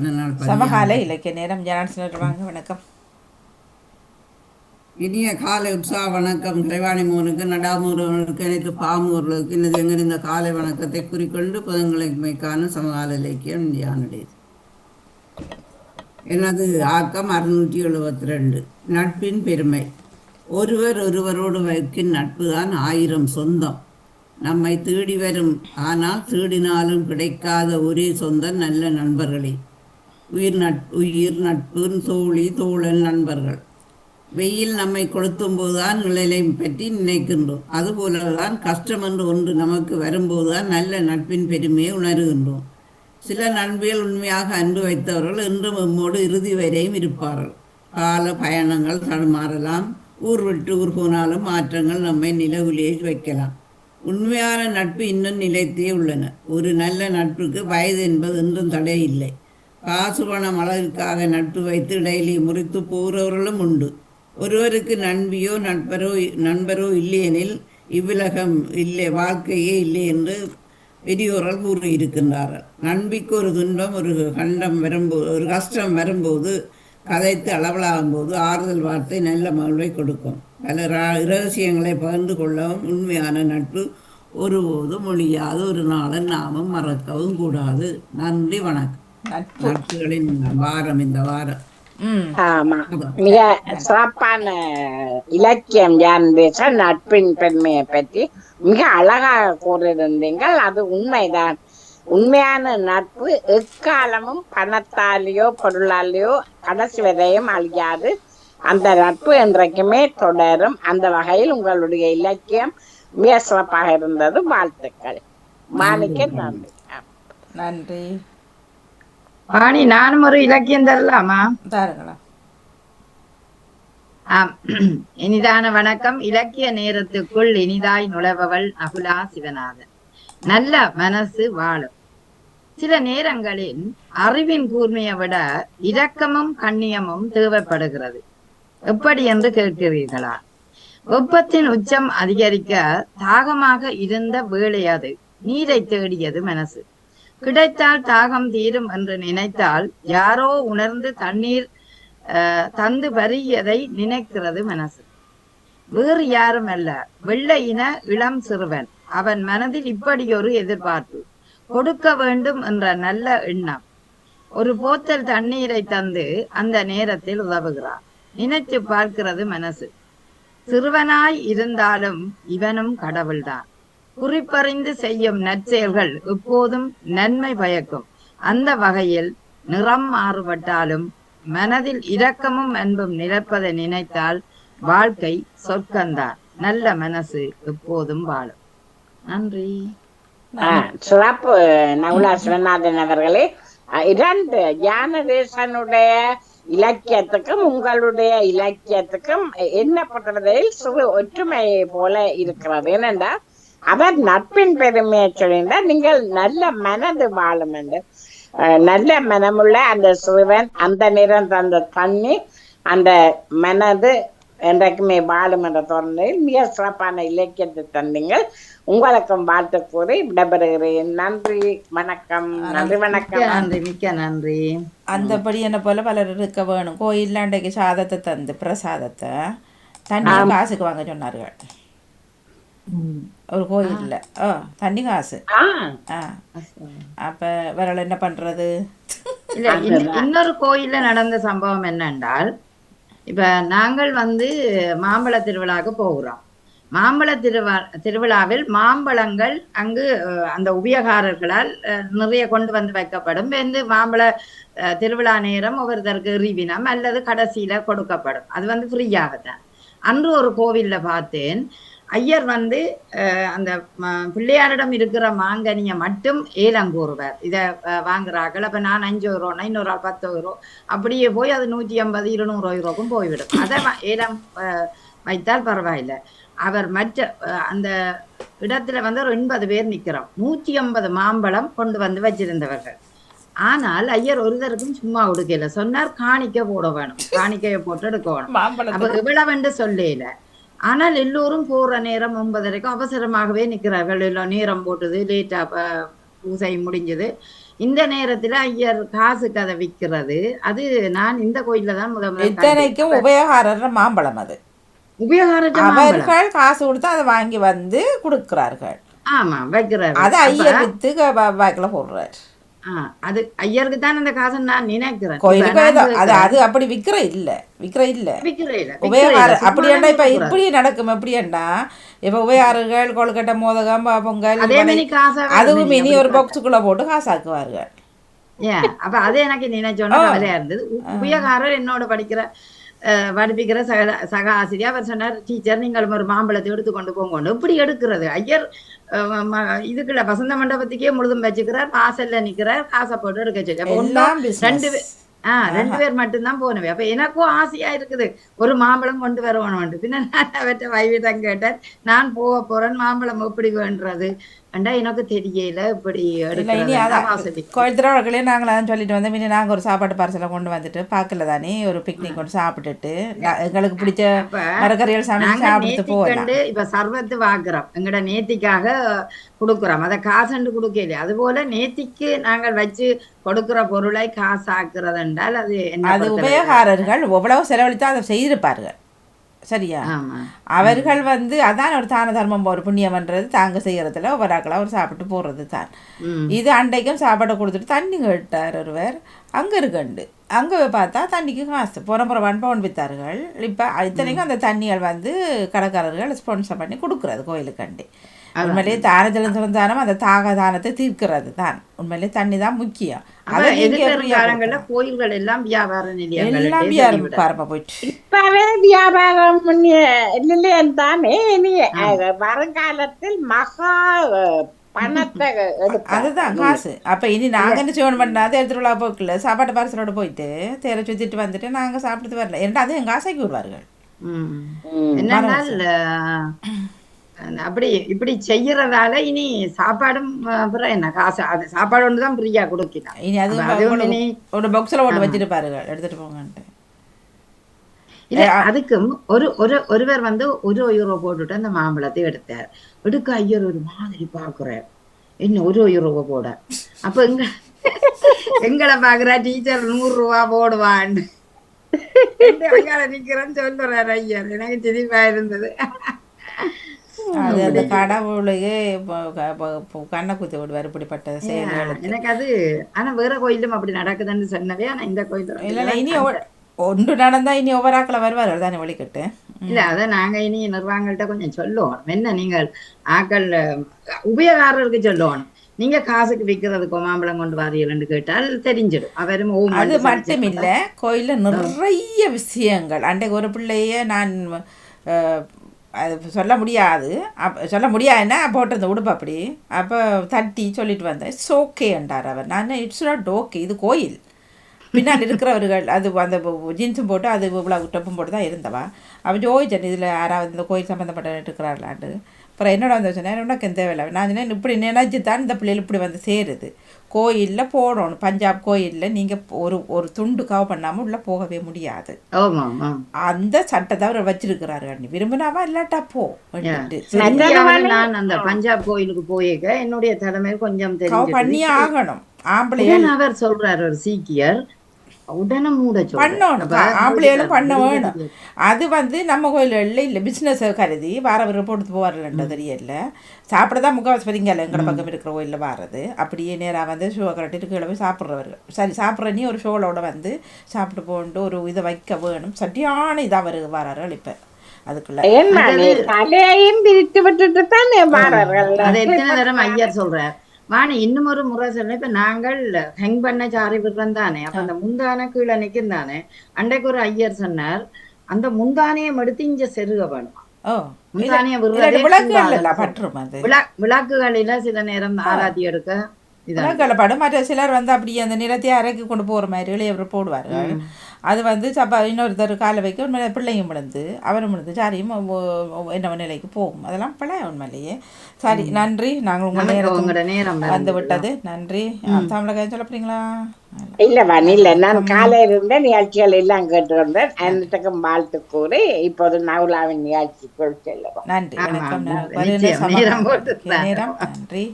வசன நாள் சமகால இலக்கிய நேரம். ஜனார்சனர் வாங்க வணக்கம். இனிய காலை உற்சாக வணக்கம். கலைவாணி மோனுக்கு நடாமூரவனுக்கு எனக்கு பாமூர்களுக்கு இந்த காலை வணக்கத்தை குறிக்கொண்டு புதன்கிழமைக்கான சமகால இலக்கியம் தியானுடையது எனது ஆக்கம் அறுநூற்றி எழுபத்தி ரெண்டு நட்பின் பெருமை. ஒருவர் ஒருவரோடு வைக்கும் நட்பு தான் ஆயிரம் சொந்தம். நம்மை தேடி வரும். ஆனால் தேடினாலும் கிடைக்காத ஒரே சொந்தம் நல்ல நண்பர்களே. உயிர் நட்பு உயிர் நட்பு தோழி தோழன் நண்பர்கள். வெயில் நம்மை கொளுத்தும் போதுதான் நிழலை பற்றி நினைக்கின்றோம். அதுபோலதான் கஷ்டம் என்று ஒன்று நமக்கு வரும்போதுதான் நல்ல நட்பின் பெருமையை உணர்கின்றோம். சில நண்பர்கள் உண்மையாக அன்பு வைத்தவர்கள் இன்றும் நம்மோடு இறுதி வரையும் இருப்பார்கள். கால பயணங்கள் தடுமாறலாம் ஊர் விட்டு ஊர் போனாலும் மாற்றங்கள் நம்மை நிலவுலேயே வைக்கலாம். உண்மையான நட்பு இன்னும் நிலைத்தே உள்ளன. ஒரு நல்ல நட்புக்கு வயது என்பது இன்றும் தடை இல்லை காசு பணம் அளவிற்காக நட்பு வைத்து டெய்லி முறித்து போகிறவர்களும் உண்டு. ஒருவருக்கு நண்பியோ நண்பரோ நண்பரோ இல்லையெனில் இவ்வுலகம் இல்லை வாழ்க்கையே இல்லை என்று பெரியோர்கள் கூறியிருக்கின்றார்கள். நண்பிக்கு ஒரு துன்பம் ஒரு கண்டம் வரும்போது ஒரு கஷ்டம் வரும்போது கதைத்து அளவலாகும் போது ஆறுதல் வார்த்தை நல்ல மகிழ்வை கொடுக்கும். பல ரா- இரகசியங்களை பகிர்ந்து கொள்ளவும் உண்மையான நட்பு ஒருபோதும் ஒழியாது. ஒரு நாளை நாமும் மறக்கவும் கூடாது. நன்றி வணக்கம். நட்பு நட்புகளின் வாரம் இந்த வாரம். ஆமா. மிக சிறப்பான இலக்கியம் யான் பேச நட்பின் பெருமையை பற்றி மிக அழகாக கூறியிருந்தீங்கள் அது உண்மைதான். உண்மையான நட்பு எக்காலமும் பணத்தாலேயோ பொருளாலேயோ கடைசி வரையும் அழியாது. அந்த நட்பு என்றைக்குமே தொடரும். அந்த வகையில் உங்களுடைய இலக்கியம் மிக சிறப்பாக இருந்தது. வாழ்த்துக்கள். மாணிக்க நன்றி. நன்றி. வாணி நானும் ஒரு இலக்கியம் தரலாமா? தாருங்களா ஆம். இனிதான வணக்கம். இலக்கிய நேரத்துக்குள் இனிதாய் நுழைபவள் அகுலா சிவநாதன். நல்ல மனசு வாழும். சில நேரங்களில் அறிவின் கூர்மையை விட இரக்கமும் கண்ணியமும் தேவைப்படுகிறது. எப்படி என்று கேட்கிறீர்களா? வெப்பத்தின் உச்சம் அதிகரிக்க தாகமாக இருந்த வேளை அது. நீரை தேடியது மனசு. கிடைத்தால் தாகம் தீரும் என்று நினைத்தால் யாரோ உணர்ந்து தண்ணீர் அஹ், தந்து பரியதை நினைக்கிறது மனசு. வேறு யாரும் அல்ல. வெள்ளை இன இளம் சிறுவன். அவன் மனதில் இப்படி ஒரு எதிர்பார்ப்பு. கொடுக்க வேண்டும் என்ற நல்ல எண்ணம். ஒரு போத்தல் தண்ணீரை தந்து அந்த நேரத்தில் உதவுகிறார். நினைத்து பார்க்கிறது மனசு. சிறுவனாய் இருந்தாலும் இவனும் கடவுள்தான். குறிப்பறிந்து செய்யும் நற்செயல்கள் எப்போதும் நன்மை பயக்கும். அந்த வகையில் நிறம் மாறுபட்டாலும் மனதில் இரக்கமும் அன்பும் நிரப்பதை நினைத்தால் வாழ்க்கை சொற்கந்தார் நல்ல மனசு எப்போதும் வாழும். நன்றி. சிறப்பு நவுலா சிவநாதன் அவர்களே. இரண்டு ஞானதேசனுடைய இலக்கியத்துக்கும் உங்களுடைய இலக்கியத்துக்கும் என்ன பண்றதில் சிறு ஒற்றுமை போல இருக்கிறது. ஏனென்றா அவர் நட்பின் பெருமையை சொல்லியிருந்தார் நீங்கள் நல்ல மனது வாழும் என்று நல்ல மனமுள்ள அந்த சிறுவன் அந்த நிறம் தந்த தண்ணி அந்த மனது என்றைக்குமே வாழும் என்ற தோரணையில் மிக சிறப்பான இலக்கியத்தை தந்தீங்கள். உங்களுக்கும் வாழ்த்து கூறி விடைபெறுகிறேன். நன்றி வணக்கம். நன்றி வணக்கம். நன்றி மிக்க நன்றி. அந்தபடி என்ன போல பலர் இருக்க வேணும். கோயில்ல அன்றைக்கு சாதத்தை தந்து பிரசாதத்தை தண்ணி காசுக்கு வாங்க சொன்னார்கள். ஒரு கோயில்ல. ஓ தண்ணி காசு. ஆ. ஆ. அப்ப விரல் என்ன பண்றது? இன்னொரு கோயில்ல நடந்த சம்பவம் என்னென்றால் இப்ப நாங்கள் வந்து மாம்பழ திருவிழாவுக்கு போகிறோம். மாம்பழ திருவா திருவிழாவில் மாம்பழங்கள் அங்கு அந்த உபயோகாரர்களால் நிறைய கொண்டு வந்து வைக்கப்படும். வந்து மாம்பழ திருவிழா நேரம் ஒவ்வொருத்தருக்கு ரிவினம் அல்லது கடைசியில கொடுக்கப்படும். அது வந்து ஃப்ரீயாகத்தான் அன்று ஒரு கோவில்ல பார்த்தேன். ஐயர் வந்து அஹ், அந்த பிள்ளையாரிடம் இருக்கிற மாங்கனியை மட்டும் ஏலம் கூறுவார். இதை வாங்குறார்கள். அப்ப நான் அஞ்சு யூரோனா இன்னொரு ஆள் பத்து யூரோ அப்படியே போய் அது நூற்றி ஐம்பது இருநூறு யூரோக்கும் போய்விடும். அதை ஏலம் வைத்தால் பரவாயில்லை. அவர் மற்ற அந்த இடத்துல வந்து ஒரு எண்பது பேர் நிக்கிறோம். நூற்றி ஐம்பது மாம்பழம் கொண்டு வந்து வச்சிருந்தவர்கள். ஆனால் ஐயர் ஒருத்தருக்கும் சும்மா கொடுக்கல சொன்னார் காணிக்க போட வேணும். காணிக்கையை போட்டு எடுக்க வேணும். அப்ப இவ்வளவுண்டு சொல்லல. ஆனால் எல்லோரும் போற நேரம் ஒன்பதரைக்கும் அவசரமாகவே நிக்கிறார்கள் எல்லாம் நேரம் போட்டது லேட்டா பூசை முடிஞ்சது இந்த நேரத்துல ஐயர் காசு கதை விக்கிறது அது நான் இந்த கோயில்ல தான் முத முதல் இத்தனைக்கும் உபயோகாரர் மாம்பழம் அது. அவர்கள் காசு கொடுத்து அதை வாங்கி வந்து கொடுக்கிறார்கள் ஆமா வைக்கிறாரு அதை ஐயர் வித்து வாக்கில் போடுறார் அது ஐயருக்கு தான் அந்த காசை நான் நினைக்கிறேன். கோயிலுக்கு அது அது அப்படி விக்கிற இல்ல விக்கிற இல்ல. விக்கிறே இல்ல, உபயோகார இப்ப இப்படி நடக்கும் எப்படி என்ன இப்ப உபயோகாரர்கள் கொழுக்கட்டை மோதகம் ப- பொங்கல் அதுவும் இனி ஒரு பாக்ஸுக்குள்ள போட்டு காசாக்குவார்கள். ஏன்? அப்ப அது எனக்கு நினைச்சோன்னா இருந்தது. உபயோகாரர் என்னோட படிக்கிற படிப்பிக்கிற சக சக ஆசிரியர். அவர் சொன்னார் டீச்சர் நீங்கள் ஒரு மாம்பழத்தை எடுத்து கொண்டு போங்க இப்படி எடுக்கிறது. ஐயர் இதுக்குள்ள வசந்த மண்டபத்துக்கே முழுதும் வச்சுக்கிறார் வாசல்ல நிக்கிறார் காசை போட்டு எடுக்க சொல்லி ரெண்டு ஆஹ். ரெண்டு பேர் மட்டும்தான் போனவே அப்ப எனக்கும் ஆசையா இருக்குது. ஒரு மாம்பழம் கொண்டு வரணும் பின்ன நான் அவற்றை வைவிடம் கேட்டேன். நான் போக போறேன். மாம்பழம் எப்படி வேண்டது அண்டா எனக்கு தெரியல. இப்படி திருவிழாக்களே நாங்கள் அதான் சொல்லிட்டு வந்தோம். இனி நாங்கள் ஒரு சாப்பாடு பார்சலை கொண்டு வந்துட்டு பார்க்கல தானே. ஒரு பிக்னிக் கொண்டு சாப்பிட்டுட்டு. எங்களுக்கு பிடிச்ச மரக்கறிகள் சமைச்சு நாங்க சாப்பிட்டு நேத்திக்கண்டு இப்ப சர்வத்து வாக்குறோம் எங்கட நேத்திக்காக கொடுக்குறோம். அதை காசண்டு கொடுக்கல அது போல நேத்திக்கு நாங்கள் வச்சு கொடுக்கிற பொருளை காசாக்குறது என்றால் அது அது உபயோகாரர்கள் எவ்வளவு செலவழித்து அதை செய்திருப்பார்கள். சரியா? அவர்கள் வந்து அதான் ஒரு தான தர்மம் ஒரு புண்ணியம்ன்றது தாங்க செய்யறதுல ஒரு ஆக்களா ஒரு சாப்பிட்டு போடுறது தான். இது அண்டைக்கும் சாப்பாடை கொடுத்துட்டு தண்ணி கேட்டார் ஒருவர். அங்கே இருக்குண்டு அங்கே பார்த்தா தண்ணிக்கு காசு. புற புற ஒன் பவுன் வித்தார்கள் இப்போ இத்தனைக்கும் அந்த தண்ணிகள் வந்து கடைக்காரர்கள் ஸ்பான்சர் பண்ணி கொடுக்குறது கோயிலுக்கண்டி உண்மையிலேயே தானத்திலும் சிறந்தானம் அந்த தாக தானத்தை தீர்க்கிறது தான். உண்மையிலேயே தண்ணி தான் முக்கியம். அப்ப அதை நீங்க எதிர்வரும் எப்படியா காலங்கள்ல கோயில்கள் எல்லாம் வியாபார நிலையங்கள் எல்லாம் யாரும் பாருமா போயிட்டு. இப்பவே வியாபாரம் நிலையம் தானே இனி அஹ், வருங்காலத்தில் மகா பணத்தை. அதுதான் காசு. அப்ப இனி நாங்க என்ன செய்யணும் பண்ணா தேர் திருவிழா போக்கல. சாப்பாட்டு பார்சலோட போயிட்டு தேரை சுத்திட்டு வந்துட்டு நாங்க சாப்பிட்டு வரல. ஏன்டா அது எங்க ஆசைக்கு வருவார்கள். ம். அப்படி இப்படி செய்யறதால இனி சாப்பாடும் அப்புறம் என்ன காசு அது சாப்பாடு ஒன்று தான் ஃப்ரீயா கொடுக்கலாம் இனி அது இனி- ஒரு பாக்ஸ்ல போட்டு வச்சுட்டு பாருங்க எடுத்துட்டு போங்கன்ட்டு. இல்ல அதுக்கும் ஒரு ஒரு ஒருவர் வந்து ஒரு யூரோ போட்டுட்டு அந்த மாம்பழத்தை எடுத்தார். எடுக்க ஐயர் ஒரு மாதிரி பாக்குறார் என்ன ஒரு யூரோ போட? அப்ப எங்க எங்களை பாக்குறா டீச்சர் நூறு ரூபா போடுவான்னு. நிக்கிறேன்னு சொல்லுறாரு ஐயர். எனக்கு சிரிப்பா இருந்தது. அது அந்த கடவுளுக்கு கண்ணை குத்தி விடுவார் இப்படிப்பட்ட செயல்களுக்கு. எனக்கு அது ஆனா வேற கோயிலும் அப்படி நடக்குதுன்னு சொன்னவே ஆனா இந்த இல்ல இல்ல கோயில் இனி ஒன்று நடந்தா இனி ஒவ்வொரு ஆக்களை வருவார்கள் தானே வழிகட்டு? இல்ல அத நாங்க இனி நிர்வாகங்கள்ட்ட கொஞ்சம் சொல்லுவோம். என்ன நீங்கள் ஆக்கள் உபயோகாரருக்கு சொல்லுவோம். நீங்க காசுக்கு விக்கிறதுக்கு மாம்பழம் கொண்டு வாரீங்கன்னு கேட்டால் தெரிஞ்சிடும். அவரும் அது மட்டும் இல்ல கோயில்ல நிறைய விஷயங்கள். அன்றைக்கு ஒரு பிள்ளைய நான் அது சொல்ல முடியாது. அப் சொல்ல முடியாதுன்னா போட்டிருந்த உடுப்பு அப்படி. அப்போ தட்டி சொல்லிட்டு வந்தேன். இட்ஸ் ஓகேன்றார் அவர். நான் இட்ஸ் நாட் ஓகே இது கோயில். பின்னாடி இருக்கிறவர்கள் அது அந்த ஜீன்ஸும் போட்டு அது இவ்வளோ டப்பும் போட்டு தான் இருந்தவா? அவன் ஜோதிச்சன் இதில் யாராவது இந்த கோயில் சம்மந்தப்பட்ட இருக்கிறார்களாண்டு அப்புறம் என்னோட வந்து சொன்னேன் உனக்கு தேவையில்லை நான் சொன்னேன் இப்படி நினைச்சு தான் இந்த பிள்ளைகள் இப்படி வந்து சேருது. கோயிலில் போடணும். பஞ்சாப் கோயிலில் நீங்கள் ஒரு ஒரு துண்டு கவ பண்ணாமல் உள்ளே போகவே முடியாது. அந்த சட்டத்தை அவர் வச்சிருக்கிறாரு அண்ணி. விரும்பினாவா இல்லாட்டா போ நான் அந்த பஞ்சாப் கோயிலுக்கு போயிருக்க. என்னுடைய தலைமை கொஞ்சம் கவ பண்ணியே ஆகணும். உடனே அவர் சொல்றாரு ஒரு சீக்கியர். உடனே மூட. பண்ணணும். பண்ண வேணும். அது வந்து நம்ம கோயில்களில் இல்லை பிஸ்னஸை கருதி வாரவர் போட்டு போவார்லன்ற தெரியல. சாப்பிட தான் முக்கால்வாசி பதிங்கல்ல எங்கட பக்கம் இருக்கிற கோயிலில் வாரது. அப்படியே நேராக வந்து ஷோ கரெக்டாக கீழே போய் சாப்பிட்றவர்கள் சரி சாப்பிட்ற நீ ஒரு ஷோலோட வந்து சாப்பிட்டு போன்ட்டு ஒரு இதை வைக்க வேணும். சரியான இதாக அவர் வரார்கள் இப்போ அதுக்குள்ள தலையையும் பிரித்து விட்டுட்டு தானே வாரர்கள்? அதை எத்தனை தரம் ஐயர் சொல்றார்? வாணி இன்னும் ஒரு முறை சொல்ல இப்ப நாங்கள் ஹெங் பண்ண சாரி விடுறோம் தானே. அப்ப அந்த முந்தான கீழே நிக்கும் தானே. அன்றைக்கு ஒரு ஐயர் சொன்னார் அந்த முந்தானையம் எடுத்து இங்க செருக வேணும்? விளக்குகளில சில நேரம் ஆராத்தி எடுக்க விளக்குகளை படம் மற்ற சிலர் வந்து அப்படியே அந்த நிலத்தை அரைக்கி கொண்டு போகிற மாதிரி இளையவர் போடுவார்கள். அது வந்து சப்பா இன்னொருத்தர் காலை வைக்க உண்மையில பிள்ளையும் விழுந்து அவரும் விழுந்து சாரியும் என்ன நிலைக்கு போகும். அதெல்லாம் பழைய உண்மையிலேயே. சரி நன்றி. நாங்கள் உங்கள் நேரம் வந்து விட்டது நன்றி. தமிழக சொல்ல போறீங்களா? இல்ல இல்ல. நான் காலையில இருந்த நிகழ்ச்சிகள் எல்லாம் கேட்டிருந்தேன் அனைத்துக்கும் வாழ்த்து கூறி இப்போது நவுலாவின் நிகழ்ச்சிக்குள் செல்லுவோம். நன்றி. வணக்கம். நேரம் நன்றி.